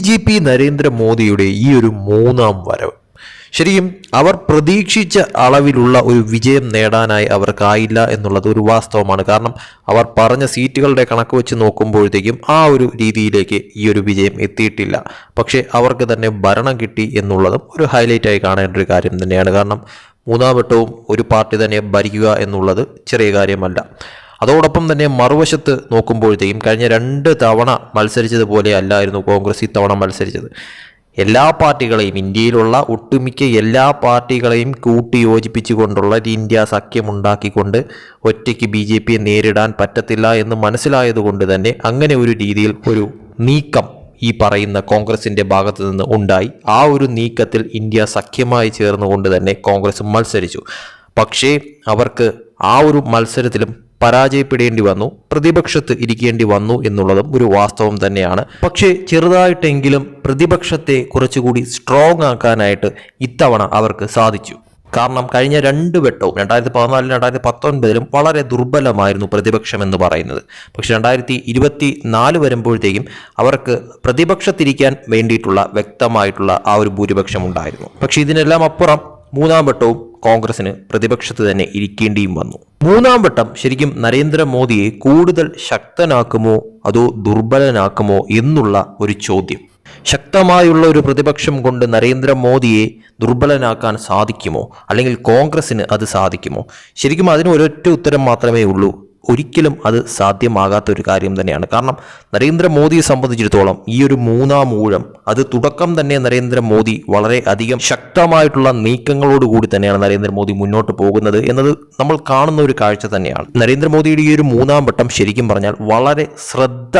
J P നരേന്ദ്രമോദിയുടെ ഈ ഒരു മൂന്നാം വരവ്. ശരിക്കും അവർ പ്രതീക്ഷിച്ച അളവിലുള്ള ഒരു വിജയം നേടാനായി അവർക്കായില്ല എന്നുള്ളത് ഒരു വാസ്തവമാണ്. കാരണം അവർ പറഞ്ഞ സീറ്റുകളുടെ കണക്ക് വെച്ച് നോക്കുമ്പോഴത്തേക്കും ആ ഒരു രീതിയിലേക്ക് ഈ ഒരു വിജയം എത്തിയിട്ടില്ല. പക്ഷേ അവർക്ക് തന്നെ ഭരണം കിട്ടി എന്നുള്ളതും ഒരു ഹൈലൈറ്റായി കാണേണ്ട ഒരു കാര്യം തന്നെയാണ്. കാരണം മൂന്നാം വട്ടവും ഒരു പാർട്ടി തന്നെ ഭരിക്കുക എന്നുള്ളത് ചെറിയ കാര്യമല്ല. അതോടൊപ്പം തന്നെ മറുവശത്ത് നോക്കുമ്പോഴത്തേക്കും കഴിഞ്ഞ രണ്ട് തവണ മത്സരിച്ചതുപോലെ അല്ലായിരുന്നു കോൺഗ്രസ് ഇത്തവണ മത്സരിച്ചത്. എല്ലാ പാർട്ടികളെയും ഇന്ത്യയിലുള്ള ഒട്ടുമിക്ക എല്ലാ പാർട്ടികളെയും കൂട്ടി യോജിപ്പിച്ചുകൊണ്ടുള്ള ഒരു ഇന്ത്യ സഖ്യമുണ്ടാക്കിക്കൊണ്ട് ഒറ്റയ്ക്ക് ബി ജെ പിയെ നേരിടാൻ പറ്റത്തില്ല എന്ന് മനസ്സിലായതുകൊണ്ട് തന്നെ അങ്ങനെ ഒരു രീതിയിൽ ഒരു നീക്കം ഈ പറയുന്ന കോൺഗ്രസിന്റെ ഭാഗത്ത് നിന്ന് ഉണ്ടായി. ആ ഒരു നീക്കത്തിൽ ഇന്ത്യ സഖ്യമായി ചേർന്നുകൊണ്ട് തന്നെ കോൺഗ്രസ് മത്സരിച്ചു. പക്ഷേ അവർക്ക് ആ ഒരു മത്സരത്തിലും പരാജയപ്പെടേണ്ടി വന്നു പ്രതിപക്ഷത്ത് ഇരിക്കേണ്ടി വന്നു എന്നുള്ളതും ഒരു വാസ്തവം തന്നെയാണ്. പക്ഷേ ചെറുതായിട്ടെങ്കിലും പ്രതിപക്ഷത്തെ കുറച്ചുകൂടി സ്ട്രോങ് ആക്കാനായിട്ട് ഇത്തവണ അവർക്ക് സാധിച്ചു. കാരണം കഴിഞ്ഞ രണ്ട് വെട്ടവും രണ്ടായിരത്തി പതിനാലിലും രണ്ടായിരത്തി പത്തൊൻപതിലും വളരെ ദുർബലമായിരുന്നു പ്രതിപക്ഷം എന്ന് പറയുന്നത്. പക്ഷേ രണ്ടായിരത്തി ഇരുപത്തി നാല് വരുമ്പോഴത്തേക്കും അവർക്ക് പ്രതിപക്ഷത്തിരിക്കാൻ വേണ്ടിയിട്ടുള്ള വ്യക്തമായിട്ടുള്ള ആ ഒരു ഭൂരിപക്ഷം ഉണ്ടായിരുന്നു പക്ഷേ ഇതിനെല്ലാം അപ്പുറം മൂന്നാം വട്ടവും കോൺഗ്രസിന് പ്രതിപക്ഷത്ത് തന്നെ ഇരിക്കേണ്ടിയും വന്നു. മൂന്നാം വട്ടം ശരിക്കും നരേന്ദ്രമോദിയെ കൂടുതൽ ശക്തനാക്കുമോ അതോ ദുർബലനാക്കുമോ എന്നുള്ള ഒരു ചോദ്യം. ശക്തമായുള്ള ഒരു പ്രതിപക്ഷം കൊണ്ട് നരേന്ദ്രമോദിയെ ദുർബലനാക്കാൻ സാധിക്കുമോ? അല്ലെങ്കിൽ കോൺഗ്രസിന് അത് സാധിക്കുമോ? ശരിക്കും അതിന് ഒരൊറ്റ ഉത്തരം മാത്രമേ ഉള്ളൂ. ഒരിക്കലും അത് സാധ്യമാകാത്ത ഒരു കാര്യം തന്നെയാണ്. കാരണം നരേന്ദ്രമോദിയെ സംബന്ധിച്ചിടത്തോളം ഈ ഒരു മൂന്നാം ഊഴം അത് തുടക്കം തന്നെ നരേന്ദ്രമോദി വളരെ അധികം ശക്തമായിട്ടുള്ള നീക്കങ്ങളോട് കൂടി തന്നെയാണ് നരേന്ദ്രമോദി മുന്നോട്ട് പോകുന്നത് എന്നത് നമ്മൾ കാണുന്ന ഒരു കാഴ്ച തന്നെയാണ്. നരേന്ദ്രമോദിയുടെ ഈ ഒരു മൂന്നാം വട്ടം ശരിക്കും പറഞ്ഞാൽ വളരെ ശ്രദ്ധ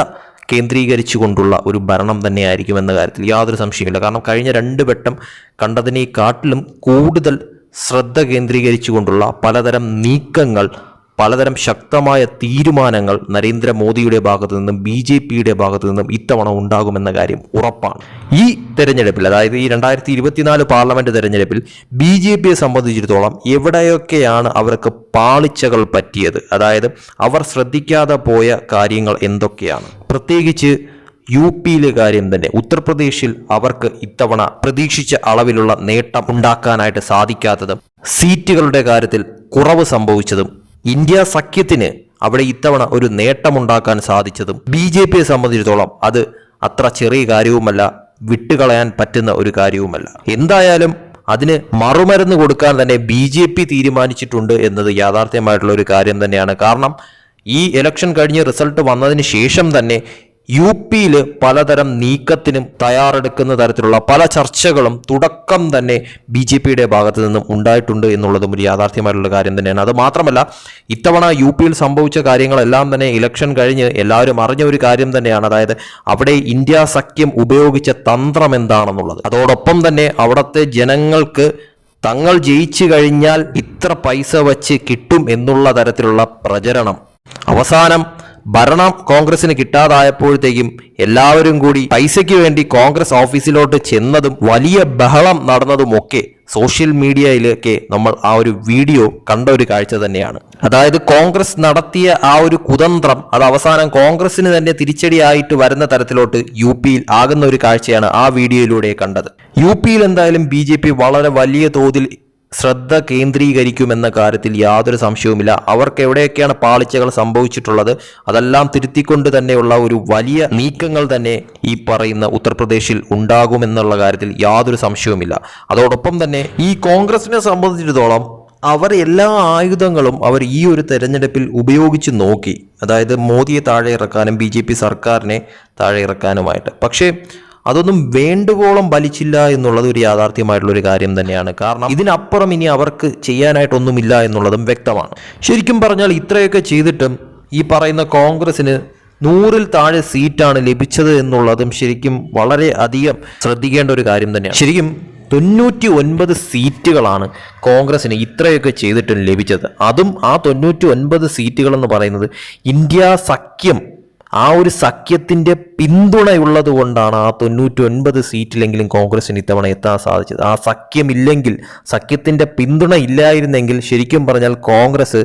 കേന്ദ്രീകരിച്ചുകൊണ്ടുള്ള ഒരു ഭരണം തന്നെയായിരിക്കും എന്ന കാര്യത്തിൽ യാതൊരു സംശയമില്ല കാരണം കഴിഞ്ഞ രണ്ട് വട്ടം കണ്ടതിനെക്കാട്ടിലും കൂടുതൽ ശ്രദ്ധ കേന്ദ്രീകരിച്ചുകൊണ്ടുള്ള പലതരം നീക്കങ്ങൾ പലതരം ശക്തമായ തീരുമാനങ്ങൾ നരേന്ദ്രമോദിയുടെ ഭാഗത്തു നിന്നും ബി ജെ പിയുടെ ഭാഗത്തു നിന്നും ഇത്തവണ ഉണ്ടാകുമെന്ന കാര്യം ഉറപ്പാണ്. ഈ തെരഞ്ഞെടുപ്പിൽ അതായത് ഈ രണ്ടായിരത്തി ഇരുപത്തിനാല് പാർലമെന്റ് തെരഞ്ഞെടുപ്പിൽ ബി ജെ പിയെ സംബന്ധിച്ചിടത്തോളം എവിടെയൊക്കെയാണ് അവർക്ക് പാളിച്ചകൾ പറ്റിയത്? അതായത് അവർ ശ്രദ്ധിക്കാതെ പോയ കാര്യങ്ങൾ എന്തൊക്കെയാണ്? പ്രത്യേകിച്ച് യു പിയിലെ കാര്യം തന്നെ. ഉത്തർപ്രദേശിൽ അവർക്ക് ഇത്തവണ പ്രതീക്ഷിച്ച അളവിലുള്ള നേട്ടം ഉണ്ടാക്കാനായിട്ട് സാധിക്കാത്തതും സീറ്റുകളുടെ കാര്യത്തിൽ കുറവ് സംഭവിച്ചതും ഇന്ത്യ സഖ്യത്തിന് അവിടെ ഇത്തവണ ഒരു നേട്ടമുണ്ടാക്കാൻ സാധിച്ചതും ബി ജെ പിയെ സംബന്ധിച്ചിടത്തോളം അത് അത്ര ചെറിയ കാര്യവുമല്ല വിട്ടുകളയാൻ പറ്റുന്ന ഒരു കാര്യവുമല്ല. എന്തായാലും അതിന് മറുമരുന്ന് കൊടുക്കാൻ തന്നെ ബി ജെ പി തീരുമാനിച്ചിട്ടുണ്ട് എന്നത് യാഥാർത്ഥ്യമായിട്ടുള്ള ഒരു കാര്യം തന്നെയാണ്. കാരണം ഈ ഇലക്ഷൻ കഴിഞ്ഞ് റിസൾട്ട് വന്നതിന് ശേഷം തന്നെ യു പിയിൽ പലതരം നീക്കത്തിനും തയ്യാറെടുക്കുന്ന തരത്തിലുള്ള പല ചർച്ചകളും തുടക്കം തന്നെ ബി ജെ പിയുടെ ഭാഗത്ത് നിന്നും ഉണ്ടായിട്ടുണ്ട് എന്നുള്ളതും ഒരു യാഥാർത്ഥ്യമായിട്ടുള്ള കാര്യം തന്നെയാണ്. അത് മാത്രമല്ല ഇത്തവണ യു പിയിൽ സംഭവിച്ച കാര്യങ്ങളെല്ലാം തന്നെ ഇലക്ഷൻ കഴിഞ്ഞ് എല്ലാവരും അറിഞ്ഞ ഒരു കാര്യം തന്നെയാണ്. അതായത് അവിടെ ഇന്ത്യ സഖ്യം ഉപയോഗിച്ച തന്ത്രം എന്താണെന്നുള്ളത്. അതോടൊപ്പം തന്നെ അവിടുത്തെ ജനങ്ങൾക്ക് തങ്ങൾ ജയിച്ചു കഴിഞ്ഞാൽ ഇത്ര പൈസ വച്ച് കിട്ടും എന്നുള്ള തരത്തിലുള്ള പ്രചരണം. അവസാനം ഭരണം കോൺഗ്രസിന് കിട്ടാതായപ്പോഴത്തേക്കും എല്ലാവരും കൂടി പൈസയ്ക്ക് വേണ്ടി കോൺഗ്രസ് ഓഫീസിലോട്ട് ചെന്നതും വലിയ ബഹളം നടന്നതുമൊക്കെ സോഷ്യൽ മീഡിയയിലൊക്കെ നമ്മൾ ആ ഒരു വീഡിയോ കണ്ട ഒരു കാഴ്ച തന്നെയാണ്. അതായത് കോൺഗ്രസ് നടത്തിയ ആ ഒരു കുതന്ത്രം അത് അവസാനം കോൺഗ്രസിന് തന്നെ തിരിച്ചടിയായിട്ട് വരുന്ന തരത്തിലോട്ട് യു പിയിൽ ആകുന്ന ഒരു കാഴ്ചയാണ് ആ വീഡിയോയിലൂടെ കണ്ടത്. യു പിയിൽ എന്തായാലും ബി വളരെ വലിയ തോതിൽ ശ്രദ്ധ കേന്ദ്രീകരിക്കുമെന്ന കാര്യത്തിൽ യാതൊരു സംശയവുമില്ല. അവർക്ക് എവിടെയൊക്കെയാണ് പാളിച്ചകൾ സംഭവിച്ചിട്ടുള്ളത്? അതെല്ലാം തിരുത്തിക്കൊണ്ട് തന്നെയുള്ള ഒരു വലിയ നീക്കങ്ങൾ തന്നെ ഈ പറയുന്ന ഉത്തർപ്രദേശിൽ ഉണ്ടാകുമെന്നുള്ള കാര്യത്തിൽ യാതൊരു സംശയവുമില്ല. അതോടൊപ്പം തന്നെ ഈ കോൺഗ്രസിനെ സംബന്ധിച്ചിടത്തോളം അവർ എല്ലാ ആയുധങ്ങളും അവർ ഈ ഒരു തെരഞ്ഞെടുപ്പിൽ ഉപയോഗിച്ച് നോക്കി. അതായത് മോദിയെ താഴെ ഇറക്കാനും ബി സർക്കാരിനെ താഴെ ഇറക്കാനുമായിട്ട്. പക്ഷേ അതൊന്നും വേണ്ടുവോളം വലിച്ചില്ല എന്നുള്ളത് ഒരു യാഥാർത്ഥ്യമായിട്ടുള്ള ഒരു കാര്യം തന്നെയാണ്. കാരണം ഇതിനപ്പുറം ഇനി അവർക്ക് ചെയ്യാനായിട്ടൊന്നുമില്ല എന്നുള്ളതും വ്യക്തമാണ്. ശരിക്കും പറഞ്ഞാൽ ഇത്രയൊക്കെ ചെയ്തിട്ടും ഈ പറയുന്ന കോൺഗ്രസിന് നൂറിൽ താഴെ സീറ്റാണ് ലഭിച്ചത് എന്നുള്ളതും ശരിക്കും വളരെ അധികം ശ്രദ്ധിക്കേണ്ട ഒരു കാര്യം തന്നെയാണ്. ശരിക്കും തൊണ്ണൂറ്റി ഒൻപത് സീറ്റുകളാണ് കോൺഗ്രസിന് ഇത്രയൊക്കെ ചെയ്തിട്ടും ലഭിച്ചത്. അതും ആ തൊണ്ണൂറ്റി ഒൻപത് സീറ്റുകളെന്ന് പറയുന്നത് ഇന്ത്യ സഖ്യം ആ ഒരു സഖ്യത്തിന്റെ പിന്തുണയുള്ളത് കൊണ്ടാണ് ആ തൊണ്ണൂറ്റി ഒൻപത് സീറ്റിലെങ്കിലും കോൺഗ്രസിന് ഇത്തവണ എത്താൻ സാധിച്ചത്. ആ സഖ്യമില്ലെങ്കിൽ സഖ്യത്തിന്റെ പിന്തുണ ഇല്ലായിരുന്നെങ്കിൽ ശരിക്കും പറഞ്ഞാൽ കോൺഗ്രസ്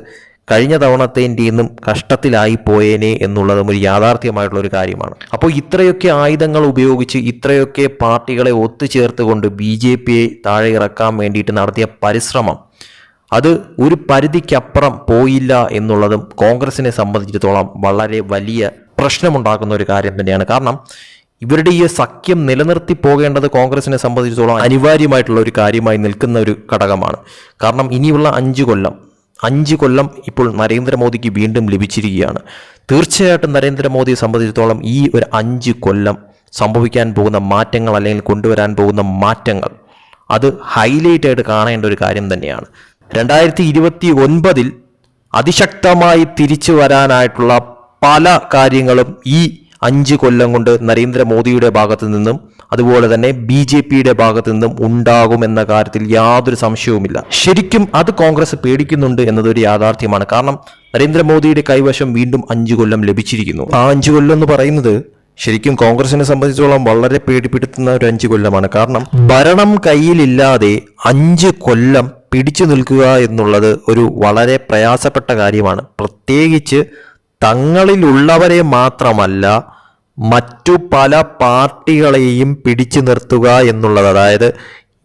കഴിഞ്ഞ തവണത്തേന്റെ ഇന്നും കഷ്ടത്തിലായി പോയേനെ എന്നുള്ളതും ഒരു യാഥാർത്ഥ്യമായിട്ടുള്ള ഒരു കാര്യമാണ്. അപ്പോൾ ഇത്രയൊക്കെ ആയുധങ്ങൾ ഉപയോഗിച്ച് ഇത്രയൊക്കെ പാർട്ടികളെ ഒത്തുചേർത്തുകൊണ്ട് ബി ജെ പിയെ താഴെ ഇറക്കാൻ വേണ്ടിയിട്ട് നടത്തിയ പരിശ്രമം അത് ഒരു പരിധിക്കപ്പുറം പോയില്ല എന്നുള്ളതും കോൺഗ്രസിനെ സംബന്ധിച്ചിടത്തോളം വളരെ വലിയ പ്രശ്നമുണ്ടാക്കുന്ന ഒരു കാര്യം തന്നെയാണ്. കാരണം ഇവരുടെ ഈ സഖ്യം നിലനിർത്തി പോകേണ്ടത് കോൺഗ്രസിനെ സംബന്ധിച്ചിടത്തോളം അനിവാര്യമായിട്ടുള്ള ഒരു കാര്യമായി നിൽക്കുന്ന ഒരു ഘടകമാണ്. കാരണം ഇനിയുള്ള അഞ്ച് കൊല്ലം അഞ്ച് കൊല്ലം ഇപ്പോൾ നരേന്ദ്രമോദിക്ക് വീണ്ടും ലഭിച്ചിരിക്കുകയാണ്. തീർച്ചയായിട്ടും നരേന്ദ്രമോദിയെ സംബന്ധിച്ചിടത്തോളം ഈ ഒരു അഞ്ച് കൊല്ലം സംഭവിക്കാൻ പോകുന്ന മാറ്റങ്ങൾ അല്ലെങ്കിൽ കൊണ്ടുവരാൻ പോകുന്ന മാറ്റങ്ങൾ അത് ഹൈലൈറ്റ് ആയിട്ട് കാണേണ്ട ഒരു കാര്യം തന്നെയാണ്. രണ്ടായിരത്തി ഇരുപത്തി ഒൻപതിൽ അതിശക്തമായി തിരിച്ചു വരാനായിട്ടുള്ള പല കാര്യങ്ങളും ഈ അഞ്ച് കൊല്ലം കൊണ്ട് നരേന്ദ്രമോദിയുടെ ഭാഗത്തു നിന്നും അതുപോലെ തന്നെ ബി ജെ പിയുടെ ഭാഗത്തു നിന്നും ഉണ്ടാകുമെന്ന കാര്യത്തിൽ യാതൊരു സംശയവുമില്ല. ശരിക്കും അത് കോൺഗ്രസ് പേടിക്കുന്നുണ്ട് എന്നതൊരു യാഥാർത്ഥ്യമാണ്. കാരണം നരേന്ദ്രമോദിയുടെ കൈവശം വീണ്ടും അഞ്ചു കൊല്ലം ലഭിച്ചിരിക്കുന്നു. ആ അഞ്ചു കൊല്ലം എന്ന് പറയുന്നത് ശരിക്കും കോൺഗ്രസിനെ സംബന്ധിച്ചോളം വളരെ പേടിപ്പെടുത്തുന്ന ഒരു അഞ്ചു കൊല്ലമാണ്. കാരണം ഭരണം കയ്യിലില്ലാതെ അഞ്ച് കൊല്ലം പിടിച്ചു നിൽക്കുക എന്നുള്ളത് ഒരു വളരെ പ്രയാസപ്പെട്ട കാര്യമാണ്. പ്രത്യേകിച്ച് തങ്ങളിലുള്ളവരെ മാത്രമല്ല മറ്റു പല പാർട്ടികളെയും പിടിച്ചു നിർത്തുക എന്നുള്ളത്. അതായത്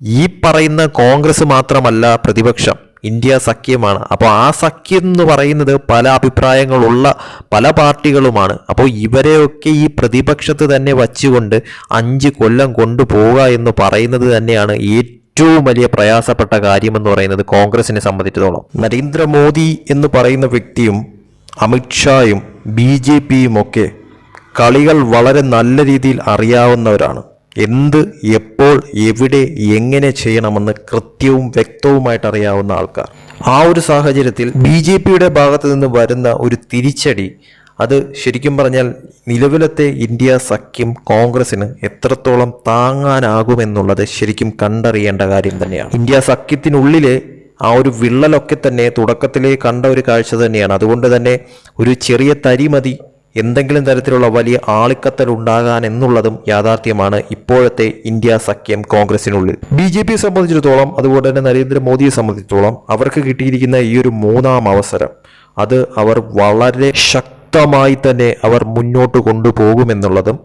ഈ പറയുന്ന കോൺഗ്രസ് മാത്രമല്ല പ്രതിപക്ഷം ഇന്ത്യ സഖ്യമാണ്. അപ്പോൾ ആ സഖ്യം എന്ന് പറയുന്നത് പല അഭിപ്രായങ്ങളുള്ള പല പാർട്ടികളുമാണ്. അപ്പോൾ ഇവരെയൊക്കെ ഈ പ്രതിപക്ഷത്ത് തന്നെ വച്ചുകൊണ്ട് അഞ്ച് കൊല്ലം കൊണ്ടുപോവുക എന്ന് പറയുന്നത് തന്നെയാണ് ഏറ്റവും വലിയ പ്രയാസപ്പെട്ട കാര്യമെന്ന് പറയുന്നത് കോൺഗ്രസിനെ സംബന്ധിച്ചിടത്തോളം. നരേന്ദ്രമോദി എന്ന് പറയുന്ന വ്യക്തിയും അമിത്ഷായും ബി ജെ പിയും ഒക്കെ കളികൾ വളരെ നല്ല രീതിയിൽ അറിയാവുന്നവരാണ്. എന്ത് എപ്പോൾ എവിടെ എങ്ങനെ ചെയ്യണമെന്ന് കൃത്യവും വ്യക്തവുമായിട്ട് അറിയാവുന്ന ആൾക്കാർ. ആ ഒരു സാഹചര്യത്തിൽ ബി ജെ പിയുടെ ഭാഗത്ത് നിന്ന് വരുന്ന ഒരു തിരിച്ചടി അത് ശരിക്കും പറഞ്ഞാൽ നിലവിലത്തെ ഇന്ത്യ സഖ്യം കോൺഗ്രസിന് എത്രത്തോളം താങ്ങാനാകുമെന്നുള്ളത് ശരിക്കും കണ്ടറിയേണ്ട കാര്യം തന്നെയാണ്. ഇന്ത്യ സഖ്യത്തിനുള്ളിലെ ആ ഒരു വിള്ളലൊക്കെ തന്നെ തുടക്കത്തിലേ കണ്ട ഒരു കാഴ്ച തന്നെയാണ്. അതുകൊണ്ട് തന്നെ ഒരു ചെറിയ തരി മതി. എന്തെങ്കിലും തരത്തിലുള്ള വലിയ ആളിക്കത്തൽ ഉണ്ടാകാൻ എന്നുള്ളതും യാഥാർത്ഥ്യമാണ് ഇപ്പോഴത്തെ ഇന്ത്യ സഖ്യം കോൺഗ്രസിനുള്ളിൽ. ബി ജെ പിയെ സംബന്ധിച്ചിടത്തോളം അതുപോലെ തന്നെ നരേന്ദ്രമോദിയെ സംബന്ധിച്ചിടത്തോളം അവർക്ക് കിട്ടിയിരിക്കുന്ന ഈ ഒരു മൂന്നാം അവസരം അത് അവർ വളരെ ശക്തമായി തന്നെ അവർ മുന്നോട്ട് കൊണ്ടുപോകുമെന്നുള്ളതും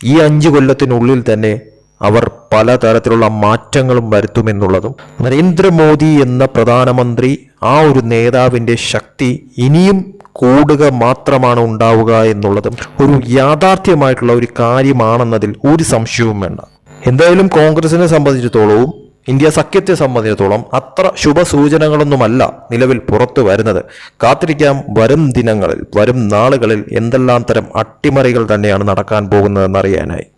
ഈ അഞ്ച് കൊല്ലത്തിനുള്ളിൽ തന്നെ അവർ പലതരത്തിലുള്ള മാറ്റങ്ങളും വരുത്തുമെന്നുള്ളതും. നരേന്ദ്രമോദി എന്ന പ്രധാനമന്ത്രി ആ ഒരു നേതാവിന്റെ ശക്തി ഇനിയും കൂടുക മാത്രമാണ് ഉണ്ടാവുക എന്നുള്ളതും ഒരു യാഥാർത്ഥ്യമായിട്ടുള്ള ഒരു കാര്യമാണെന്നതിൽ ഒരു സംശയവും വേണ്ട. എന്തായാലും കോൺഗ്രസിനെ സംബന്ധിച്ചിടത്തോളവും ഇന്ത്യ സഖ്യത്തെ സംബന്ധിച്ചിടത്തോളം അത്ര ശുഭസൂചനകളൊന്നുമല്ല നിലവിൽ പുറത്തു വരുന്നത്. കാത്തിരിക്കാം വരും ദിനങ്ങളിൽ വരും നാളുകളിൽ എന്തെല്ലാം തരം അട്ടിമറികൾ തന്നെയാണ് നടക്കാൻ പോകുന്നതെന്നറിയാനായി